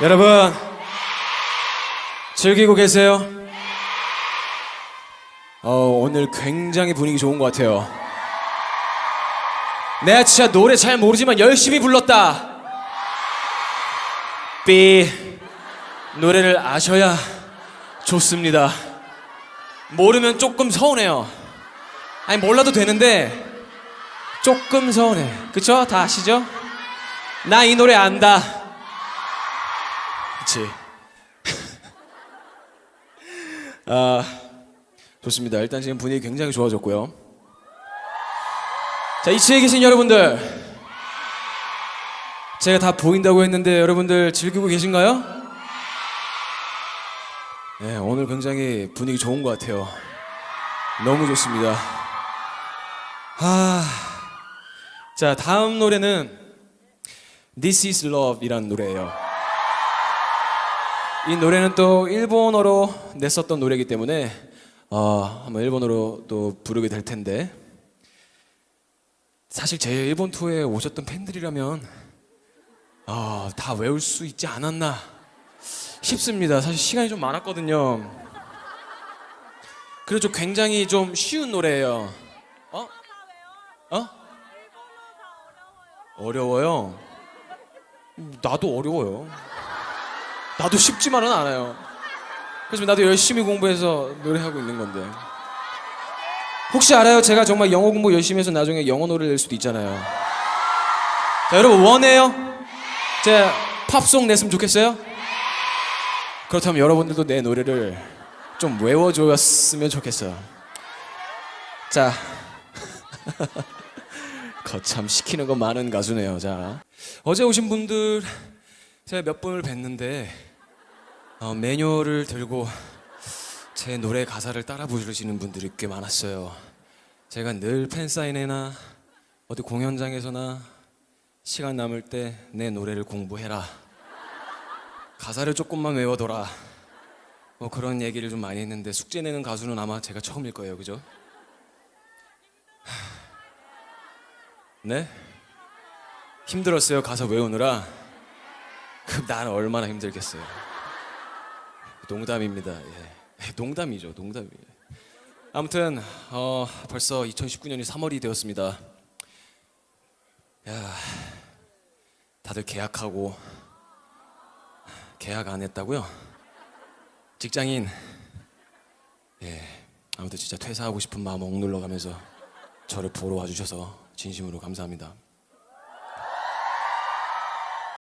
여러분 즐기고 계세요? 어, 오늘 굉장히 분위기 좋은 것 같아요. 내가 진짜 노래 잘 모르지만 열심히 불렀다. B 노래를 아셔야 좋습니다. 모르면 조금 서운해요. 아니 몰라도 되는데 조금 서운해. 그쵸? 다 아시죠? 나 이 노래 안다. 그치. 아, 좋습니다. 일단 지금 분위기 굉장히 좋아졌고요. 자, 이치에 계신 여러분들. 제가 다 보인다고 했는데 여러분들 즐기고 계신가요? 네, 오늘 굉장히 분위기 좋은 것 같아요. 너무 좋습니다. 아, 자, 다음 노래는 This is Love이라는 노래예요. 이 노래는 또 일본어로 냈었던 노래이기 때문에 어, 한번 일본어로 또 부르게 될 텐데 사실 제 일본 투어에 오셨던 팬들이라면 아, 다 외울 수 있지 않았나 싶습니다. 사실 시간이 좀 많았거든요. 그래도 굉장히 좀 쉬운 노래예요. 어? 어? 어려워요. 나도 어려워요. 나도 쉽지만은 않아요. 그래서 나도 열심히 공부해서 노래하고 있는 건데. 혹시 알아요? 제가 정말 영어 공부 열심히 해서 나중에 영어 노래를 낼 수도 있잖아요. 자, 여러분 원해요? 제가 팝송 냈으면 좋겠어요? 그렇다면 여러분들도 내 노래를 좀 외워줬으면 좋겠어요. 자, 거참 시키는 거 많은 가수네요. 자, 어제 오신 분들 제가 몇 분을 뵀는데 어, 매뉴얼을 들고 제 노래 가사를 따라 부르시는 분들이 꽤 많았어요. 제가 늘 팬사인회나 어디 공연장에서나 시간 남을 때 내 노래를 공부해라. 가사를 조금만 외워둬라. 뭐 그런 얘기를 좀 많이 했는데 숙제 내는 가수는 아마 제가 처음일 거예요. 그죠? 하, 네? 힘들었어요. 가사 외우느라. 나는 얼마나 힘들겠어요. 농담입니다. 예. 농담이죠. 농담이에요. 아무튼 어, 벌써 2019년이 3월이 되었습니다. 야, 다들 계약하고 계약 안 했다고요? 직장인 예. 아무튼 진짜 퇴사하고 싶은 마음 억눌러 가면서 저를 보러 와주셔서 진심으로 감사합니다.